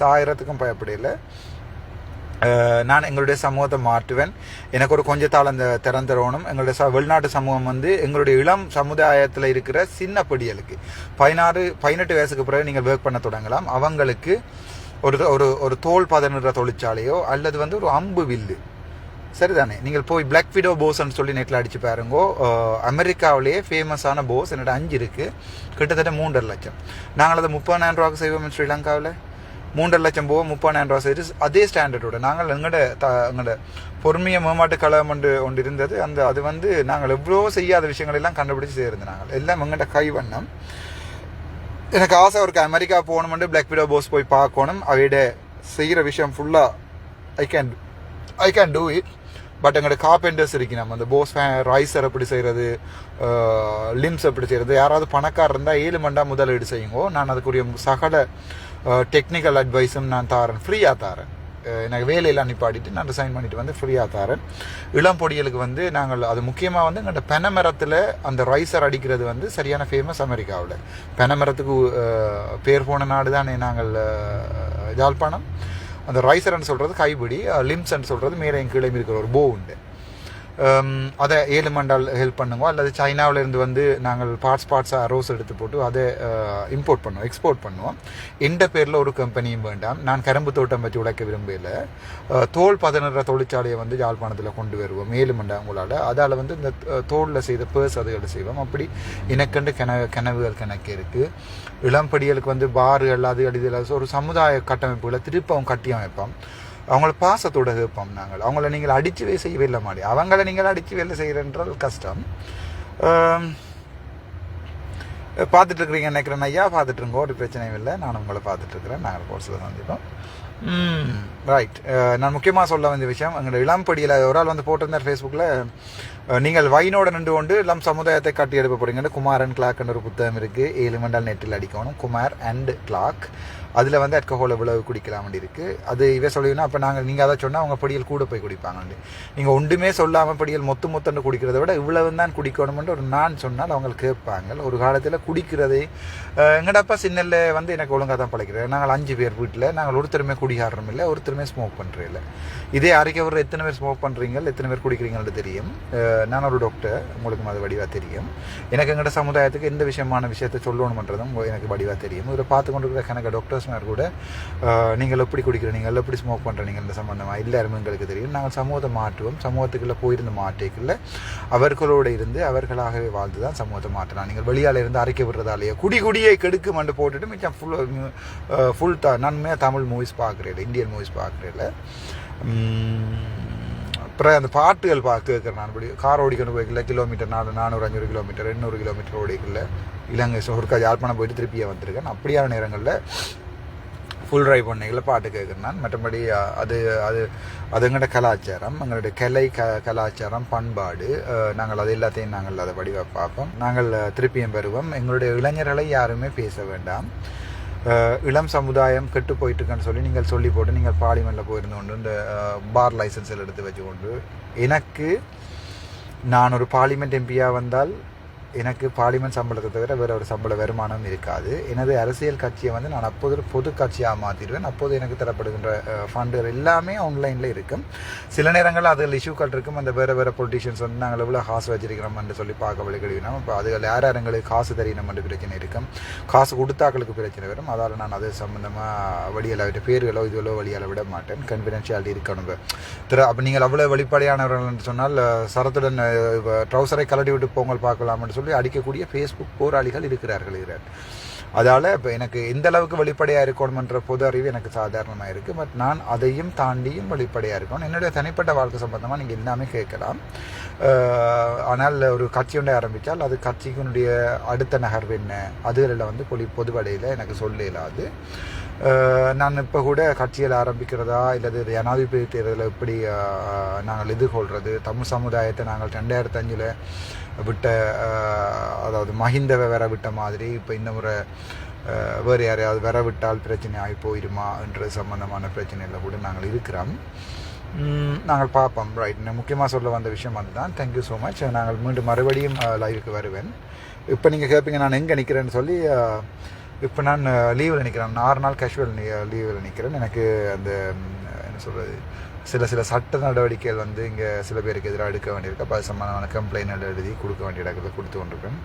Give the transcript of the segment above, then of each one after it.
சாயிரத்துக்கும் பயப்படையில நான் எங்களுடைய சமூகத்தை மாற்றுவேன். எனக்கு ஒரு கொஞ்சத்தால் அந்த திறந்தரணும் எங்களுடைய ச வெளிநாட்டு சமூகம் வந்து எங்களுடைய இளம் சமுதாயத்தில் இருக்கிற சின்ன படியலுக்கு. பதினாறு பதினெட்டு வயசுக்கு பிறகு நீங்கள் ஒர்க் பண்ண தொடங்கலாம். அவங்களுக்கு ஒரு ஒரு ஒரு தோல் பதனிடுற தொழிற்சாலையோ அல்லது வந்து ஒரு அம்பு வில்லு. சரிதானே? நீங்கள் போய் பிளாக் விடோ போஸ்ன்னு சொல்லி நெட்டில் அடிச்சு பாருங்கோ. அமெரிக்காவிலேயே ஃபேமஸான போஸ் என்னோட அஞ்சு இருக்குது கிட்டத்தட்ட மூன்றரை லட்சம். நாங்கள் அதை முப்பதாயிரம் ரூபாய்க்கு செய்வோம் ஸ்ரீலங்காவில். மூன்றரை லட்சம் போக முப்பதாயிரம் ரூபா செய்து அதே ஸ்டாண்டர்டோட நாங்கள் எங்களோட த எங்களோட பொறுமைய மேம்பாட்டு கழகம் ஒன்று ஒன்று இருந்தது. அந்த அது வந்து நாங்கள் எவ்வளோ செய்யாத விஷயங்கள் எல்லாம் கண்டுபிடிச்சு நாங்கள். எல்லாம் எங்கள்கிட்ட கைவண்ணம். எனக்கு ஆசை ஒரு அமெரிக்கா போகணுமெண்டு பிளாக் விடோ போஸ் போய் பார்க்கணும். அவையிட செய்கிற விஷயம் ஃபுல்லாக I can I can do it but எங்களோட கார்பெண்டர்ஸ் இருக்கு. நம்ம அந்த போஸ் ரைசர் எப்படி செய்கிறது லிம்ஸ் எப்படி செய்கிறது யாராவது பணக்காரர் இருந்தால் ஏழு மண்டா முதலீடு செய்யுங்கோ. நான் அதுக்குரிய சகல Uh, டெக்னிக்கல் அட்வைஸும் நான் தாரேன் ஃப்ரீயாக தாரேன் uh, எனக்கு வேலையெல்லாம் நிப்பாட்டிட்டு நான் சைன் பண்ணிட்டு வந்து ஃப்ரீயாக தரேன் இளம் பொடிகளுக்கு வந்து நாங்கள் அது முக்கியமாக வந்து எங்கள்கிட்ட பெனமரத்தில் அந்த ரைசர் அடிக்கிறது வந்து சரியான ஃபேமஸ் அமெரிக்காவில். பெனமரத்துக்கு uh, பேர் போன நாடு தானே நாங்கள் ஜாழ்ப்பாணம் அந்த ரைசர்னு சொல்கிறது கைபிடி லிம்ஸ்ன்னு சொல்கிறது மேலே கீழே இருக்கிற ஒரு போ உண்டு. அதை ஏழு மண்டால் ஹெல்ப் பண்ணுங்க. அல்லது சைனாவிலேருந்து வந்து நாங்கள் பார்ட்ஸ் பார்ட்ஸாக ரோஸ் எடுத்து போட்டு அதை இம்போர்ட் பண்ணுவோம் எக்ஸ்போர்ட் பண்ணுவோம். எந்த பேரில் ஒரு கம்பெனியும் வேண்டாம். நான் கரும்பு தோட்டம் பற்றி உழைக்க விரும்பல தோல் பதனிடுற தொழிற்சாலையை வந்து யாழ்ப்பாணத்தில் கொண்டு வருவோம். ஏழு மண்டா உங்களால். அதால் வந்து இந்த தோலில் செய்த பேர்ஸ் அதுகளை செய்வோம். அப்படி எனக்கண்டு கனவு கனவுகள் கணக்கு இருக்குது இளம்படிகளுக்கு வந்து பார்கள் அது அடிதல் ஒரு சமுதாய கட்டமைப்புகளை திருப்பவும் கட்டி அமைப்போம். அவங்கள பாசத்தோட கேட்போம் நாங்கள். அவங்கள நீங்கள் அடித்து வே செய்யவே இல்லை மாடி. அவங்கள நீங்கள் அடித்து வேலை செய்கிறன்றால் கஷ்டம். பார்த்துட்டு இருக்கிறீங்க நினைக்கிறேன் ஐயா. பார்த்துட்ருங்க ஒரு பிரச்சனையும் இல்லை. நான் உங்களை பார்த்துட்ருக்குறேன் நாங்கள் கோர்ஸில் சந்திப்போம். ரைட் நான் முக்கியமாக சொல்ல வேண்டிய விஷயம் எங்களோட இளம்படியில் ஒரு ஆள் வந்து போட்டிருந்தார் ஃபேஸ்புக்கில் நீங்கள் வைனோட நின்று கொண்டு இளம் சமுதாயத்தை காட்டி எடுப்ப போகிறீங்கன்னு குமார் குமாரன் கிளாக்னு ஒரு புத்தகம் இருக்குது ஏழு மண்டல் நெட்டில் அடிக்கணும். குமார் அண்ட் கிளாக் அதில் வந்து அல்கஹோல் இவ்வளவு குடிக்கலாம் வேண்டி இருக்குது அது இவே சொல்லினா அப்போ நாங்கள் நீங்கள் அதை சொன்னால் அவங்க படியல் கூட போய் குடிப்பாங்க நீங்கள் ஒன்றுமே சொல்லாமல் படியல் மொத்து மொத்தன்னு குடிக்கிறத விட இவ்வளவு தான் குடிக்கணும்னு ஒரு நான் சொன்னால் அவங்க கேட்பாங்க. ஒரு காலத்தில் குடிக்கிறதே எங்கடப்பா சின்னல்ல வந்து எனக்கு ஒழுங்காக தான் பழக்கிறேன் நாங்கள் அஞ்சு பேர் வீட்டில் நாங்கள் ஒருத்தருமே குடிகாரம் இல்லை ஒருத்தருமே ஸ்மோக் பண்ணுறே இல்லை. இதே அறிக்கை வர எத்தனை பேர் ஸ்மோக் பண்ணுறீங்க எத்தனை பேர் குடிக்கிறீங்கன்னு தெரியும். நான் ஒரு டாக்டர் உங்களுக்கு அது வடிவாக தெரியும். எனக்கு எங்கள்ட சமுதாயத்துக்கு எந்த விஷயமான விஷயத்தை சொல்லணுன்றதும் எனக்கு வடிவாக தெரியும். இதில் பார்த்து கொண்டு இருக்கிற கணக்கு டாக்டர்ஸ்மார் கூட நீங்கள் எப்படி குடிக்கிற நீங்கள் எப்படி ஸ்மோக் பண்ணுறீங்க இந்த சம்மந்தமாக எல்லாருமே எங்களுக்கு தெரியும். நாங்கள் சமூகத்தை மாற்றுவோம். சமூகத்துக்குள்ளே போயிருந்த மாற்றேக்குள்ள அவர்களோடு இருந்து அவர்களாகவே வாழ்ந்து தான் சமூகத்தை மாற்றலாம் நீங்கள் வெளியால் இருந்து அரைக்க விடுறதாலேயே குடி குடியை கெடுக்கு மண்டு போட்டுட்டு மிச்சம் ஃபுல் ஃபுல் த நன்மையாக தமிழ் மூவிஸ் பார்க்குறேன் இந்தியன் மூவிஸ் பார்க்குறேன் அப்புறம் அந்த பாட்டுகள் பார்க்க கேட்குறேன் நான். இப்படி கார் ஓடிக்கொண்டு போய்க்கல கிலோமீட்டர் நாலு நானூறு அஞ்சூறு கிலோமீட்டர் எண்ணூறு கிலோமீட்டர் ஓடிக்கல இலங்கை ஒருக்கா யாழ்ப்பாணம் போயிட்டு திருப்பியே வந்திருக்கேன். அப்படியான நேரங்களில் ஃபுல் ட்ரைவ் பண்ணைகளில் பாட்டு கேட்குறேன். மற்றபடி அது அது அதுங்களோட கலாச்சாரம் எங்களுடைய கலை க கலாச்சாரம் பண்பாடு நாங்கள் அது எல்லாத்தையும் நாங்கள் அதை வடிவ பார்ப்போம். நாங்கள் திருப்பியும் பெறுவோம் எங்களுடைய இளைஞர்களை யாருமே பேச வேண்டாம். இளம் சமுதாயம் கெட்டு போயிட்டுருக்குன்னு சொல்லி நீங்கள் சொல்லி போட்டு நீங்கள் பார்லிமெண்ட்டில் போயிருந்து கொண்டு இந்த பார் லைசன்ஸில் எடுத்து வச்சுக்கொண்டு எனக்கு நான் ஒரு பார்லிமெண்ட் எம்பியாக வந்தால் எனக்கு பார்லிமெண்ட் சம்பளத்தை தவிர வேற ஒரு சம்பள வருமானம் இருக்காது. எனது அரசியல் கட்சியை வந்து நான் அப்போது பொது கட்சியாக மாற்றிடுவேன் அப்போது எனக்கு தரப்படுகின்ற ஃபண்டுகள் எல்லாமே ஆன்லைனில் இருக்கும். சில நேரங்களில் அதில் இஷ்யூக்கள் இருக்கும். அந்த வேறு வேறு பொலிட்டிஷியன்ஸ் வந்து நாங்கள் எவ்வளோ காசு வச்சிருக்கிறோம்னு சொல்லி பார்க்க வழிகழிவினோம். இப்போ அதுகள் யார் யாரங்களுக்கு காசு தெரியணும்னு பிரச்சனை இருக்கும். காசு கொடுத்தாக்களுக்கு பிரச்சனை வரும். அதால் நான் அது சம்மந்தமாக வழியில் விட்டு பேர்களோ இதுகளோ வழியால் விட மாட்டேன். கன்ஃபிடென்ஷியாலிட்டி இருக்கணும். திரு அப்போ நீங்கள் அவ்வளோ வெளிப்படையானவர்கள் என்று சொன்னால் சரத்துடன் ட்ரௌசரை கலட்டி விட்டு போங்கள் பார்க்கலாம்னு சொல்லி அடிக்கக்கூடிய ஃபேஸ்புக் போராளிகள் இருக்கிறார்கள் இருக்கிறார் அதால் இப்போ எனக்கு எந்த அளவுக்கு வெளிப்படையாக இருக்கணுமன்ற பொது அறிவு எனக்கு சாதாரணமாக இருக்குது பட் நான் அதையும் தாண்டியும் வெளிப்படையாக இருக்கணும். என்னுடைய தனிப்பட்ட வாழ்க்கை சம்பந்தமாக நீங்கள் எல்லாமே கேட்கலாம். ஆனால் ஒரு கட்சி ஒன்றை ஆரம்பித்தால் அது கட்சிக்குனுடைய அடுத்த நகர்வு என்ன? அதுகளில் வந்து பொலி பொதுவடையில் எனக்கு சொல்ல இல்லாது நான் இப்போ கூட கட்சியில் ஆரம்பிக்கிறதா இல்லது ஜனாதிபதி தேர்தலில் எப்படி நாங்கள் எதிர்கொள்கிறது தமிழ் சமுதாயத்தை நாங்கள் ரெண்டாயிரத்தி அஞ்சில் விட்ட அதாவது மஹிந்தவை வேற விட்ட மாதிரி இப்போ இந்த முறை வேறு யாரையாவது வர விட்டால் பிரச்சனை ஆகி போயிடுமா என்ற சம்பந்தமான பிரச்சனையில் கூட நாங்கள் இருக்கிறோம். நாங்கள் பார்ப்போம். ரைட் நான் முக்கியமாக சொல்ல வந்த விஷயம் அதுதான். தேங்க்யூ ஸோ மச் நாங்கள் மீண்டும் மறுபடியும் லைவுக்கு வருவேன். இப்போ நீங்கள் கேட்பீங்க நான் எங்கே நிற்கிறேன்னு சொல்லி இப்போ நான் லீவில் நிற்கிறேன் ஆறு நாள் கேஷுவல் லீவில் நிற்கிறேன் எனக்கு அந்த என்ன சொல்கிறது சில சில சட்ட நடவடிக்கைகள் வந்து இங்கே சில பேருக்கு எதிராக எடுக்க வேண்டியிருக்கு. அப்போ அது சம்பந்தமான கம்ப்ளைண்ட் எழுதி கொடுக்க வேண்டிய இடத்துல கொடுத்து கொண்டிருக்கேன்.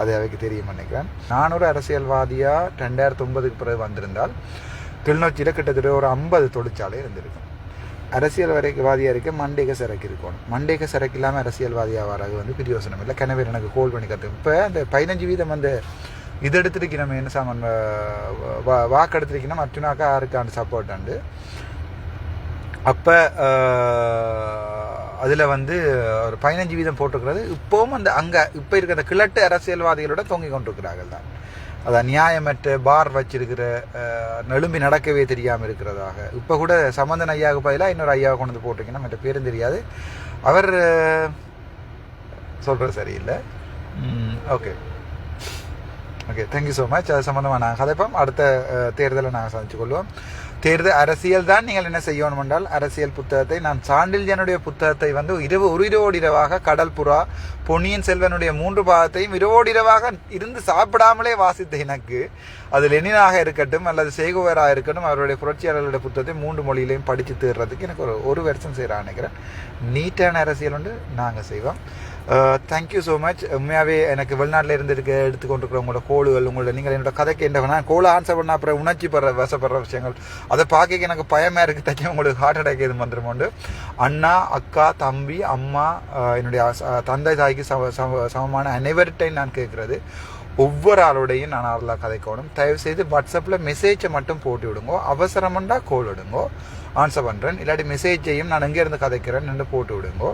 அதை அது அவைக்கு தெரியும் நினைக்கிறேன். நான் ஒரு அரசியல்வாதியாக ரெண்டாயிரத்தி ஒன்பதுக்கு பிறகு வந்திருந்தால் கிளிநொச்சியில் கிட்டத்தட்ட ஒரு ஐம்பது தொழிற்சாலை இருந்திருக்கும். அரசியல் வரைக்குவாதியாக இருக்க மண்டேக சரக்கு இருக்கணும். மண்டேக சரக்கு இல்லாமல் அரசியல்வாதியாக வராது வந்து பிரியோசனம் இல்லை. கிணவர் எனக்கு கோல் பண்ணி கற்று இப்போ அந்த பதினஞ்சு வீதம் அந்த இது எடுத்துருக்கு நம்ம என்ன சாமான் வா- வாக்கு எடுத்துருக்கணும் அர்ச்சுனாக்கா யாருக்காண்டு சப்போர்ட் அண்டு அப்போ அதில் வந்து ஒரு பதினஞ்சு வீதம் போட்டிருக்கிறது இப்போவும் அந்த அங்கே இப்போ இருக்கிற அந்த கிழட்டு அரசியல்வாதிகளோட தொங்கி கொண்டிருக்கிறார்கள் தான் அதான் நியாயமற்ற பார் வச்சிருக்கிற நெலும்பி நடக்கவே தெரியாமல் இருக்கிறதாக இப்போ கூட சம்பந்தன் ஐயாவுக்கு பதிலாக இன்னொரு ஐயாவை கொண்டு வந்து போட்டிருக்கீங்கன்னா மற்ற பேரும் தெரியாது அவர் சொல்கிறது சரியில்லை okay okay thank you so much அது சம்மந்தமாக நாங்கள் கதைப்போம். அடுத்த தேர்தலை நாங்கள் சந்திச்சு கொள்வோம் தேர்தல் அரசியல் தான் நீங்கள் என்ன செய்யணும் என்றால் அரசியல் புத்தகத்தை நான் சாண்டில்யனுடைய புத்தகத்தை வந்து இரவு ஒரு இரவோடு இரவாக கடல் புறா பொன்னியின் செல்வனுடைய மூன்று பாகத்தையும் இரவோடு இரவாக இருந்து சாப்பிடாமலே வாசித்த எனக்கு அது லெனினாக இருக்கட்டும் அல்லது சேகுவராக இருக்கட்டும் அவருடைய புரட்சியாளர்களுடைய புத்தகத்தை மூன்று மொழியிலையும் படித்து தேர்றதுக்கு எனக்கு ஒரு ஒரு வருஷம் செய்கிறான் நினைக்கிறேன் நீட்டான அரசியல் வந்து நாங்கள் செய்வோம். தேங்க்யூ ஸோ மச் உண்மையாகவே எனக்கு வெளிநாட்டில் இருந்து இருக்க எடுத்துக்கொண்டிருக்கிற உங்களோட கோளுகள் உங்களோட நீங்கள் என்னோட கதைக்கு என்ன வேணா கோலை ஆன்சர் பண்ண அப்புறம் உணர்ச்சி படுற வசப்படுற விஷயங்கள். அதை பார்க்க எனக்கு பயமாக இருக்குது தச்சு உங்களுக்கு ஹார்ட் அட்டாக் எதுவும் உண்டு. அண்ணா அக்கா தம்பி அம்மா uh, என்னுடைய uh, தந்தை தாய்க்கு சம சம- சமமான அனைவர்கிட்டையும் நான் கேட்குறது. ஒவ்வொரு ஆளோடையும் நான் ஆளெலாம் கதைக்கணும். தயவுசெய்து வாட்ஸ்அப்பில் மெசேஜை மட்டும் போட்டு விடுங்கோ அவசரமண்டா கோல் விடுங்கோ ஆன்சர் பண்ணுறேன் இல்லாட்டி மெசேஜையும் நான் எங்கேருந்து கதைக்கிறேன் நின்று போட்டு விடுங்கோ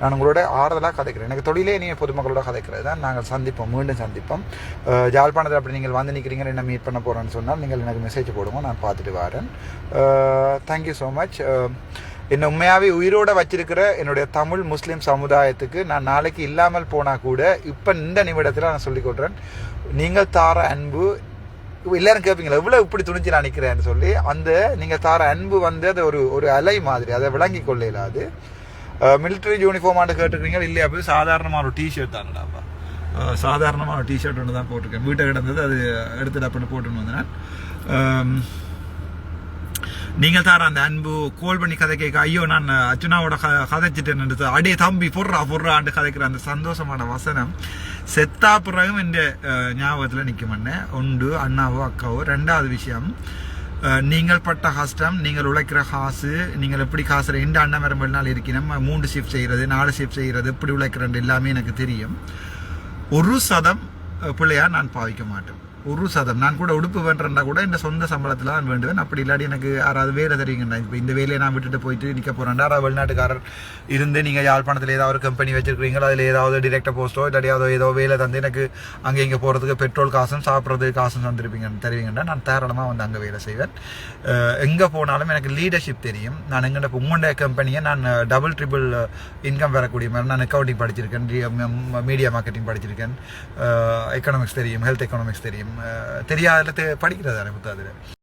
நான் உங்களோட ஆறுதலாக கதைக்கிறேன். எனக்கு தொழிலே நீங்கள் பொதுமக்களோட கதைக்கிறது தான். நாங்கள் சந்திப்போம். மீண்டும் சந்திப்போம். ஜாழ்ப்பாணத்தில் அப்படி நீங்கள் வந்து நிற்கிறீங்க என்ன மீட் பண்ண போகிறேன்னு சொன்னால் நீங்கள் எனக்கு மெசேஜ் போடுங்க. நான் பார்த்துட்டு வரேன். தேங்க்யூ ஸோ மச் என்னை உண்மையாகவே உயிரோட வச்சிருக்கிற என்னுடைய தமிழ் முஸ்லீம் சமுதாயத்துக்கு நான் நாளைக்கு இல்லாமல் போனால் கூட இப்போ இந்த நிமிடத்தில் நான் சொல்லிக் கொடுறேன் நீங்கள் தார அன்பு எல்லாரும் கேட்பீங்களா எவ்வளோ இப்படி துணிஞ்சு நான் நிற்கிறேன்னு சொல்லி அந்த நீங்கள் தார அன்பு வந்து அது ஒரு ஒரு அலை மாதிரி அதை விளங்கி கொள்ளையில அது. மிலிட்டரி யூனிஃபார்மான்னு கேட்டுக்கிறீங்க இல்லையா? போய் சாதாரணமான ஒரு டிஷர்ட் தானடாப்பா சாதாரணமான ஒரு டிஷர்ட் ஒன்று தான் போட்டிருக்கேன். வீட்டை கிடந்தது அது எடுத்துட்டு அப்படின்னு போட்டுன்னு வந்தேன். நீங்கள் தார அந்த அன்பு? கோல் பண்ணி கதை கேட்க ஐயோ நான் அர்ஜுனாவோட க கதைச்சிட்டேன் அடே தம்பி பொர்றா பொர்றாண்டு கதைக்கிற அந்த சந்தோஷமான வசனம். செத்தா பிறகும் இந்த ஞாபகத்தில் நிற்கும் அண்ணன் உண்டு அண்ணாவோ அக்காவோ ரெண்டாவது விஷயம். நீங்கள் பட்ட கஷ்டம் நீங்கள் உழைக்கிற காசு நீங்கள் எப்படி காசு ரெண்டு அண்ணன் வரும் நாள் இருக்கணும் மூன்று ஷிஃப்ட் செய்கிறது நாலு ஷிஃப்ட் செய்கிறது எப்படி உழைக்கிறேன் எல்லாமே எனக்கு தெரியும். ஒரு சதம் பிள்ளையாக பிள்ளையா நான் பாவிக்க மாட்டேன். ஒரு சதம். நான் கூட உடுப்பு வேண்டா கூட இந்த சொந்த சம்பளத்தில் தான் வேண்டுவேன். அப்படி இல்லாட்டி எனக்கு யாராவது வேலை தெரியுங்கண்ணா இப்போ இந்த வேலையை நான் விட்டுட்டு போயிட்டு நிற்க போகிறேன்டா யாராவது வெளிநாட்டுக்காரர் இருந்து நீங்கள் யாழ்ப்பாணத்தில் ஏதாவது ஒரு கம்பெனி வச்சுருக்கீங்களோ அதில் ஏதாவது டிரெக்டர் போஸ்ட்டோ இல்லாட்டி ஏதோ ஏதோ வேலை தந்து எனக்கு அங்கே இங்கே போகிறதுக்கு பெட்ரோல் காசும் சாப்பிட்றதுக்கு காசும் தந்துருப்பீங்க தருவீங்கன்னா நான் தாராளமாக வந்து அங்கே வேலை செய்வேன். எங்கே போனாலும் எனக்கு லீடர்ஷிப் தெரியும். நான் எங்கிட்ட உங்களுடைய கம்பெனியை நான் டபுள் ட்ரிபிள் இன்கம் வரக்கூடிய மாதிரி நான் அக்கௌண்டிங் படிச்சிருக்கேன். மீடியா மார்க்கெட்டிங் படிச்சிருக்கேன். எக்கனாமிக்ஸ் தெரியும் ஹெல்த் எக்கனாமிக்ஸ் தெரியும். தெரியாத தெ- படிக்கிறது தானே புத்தாதில்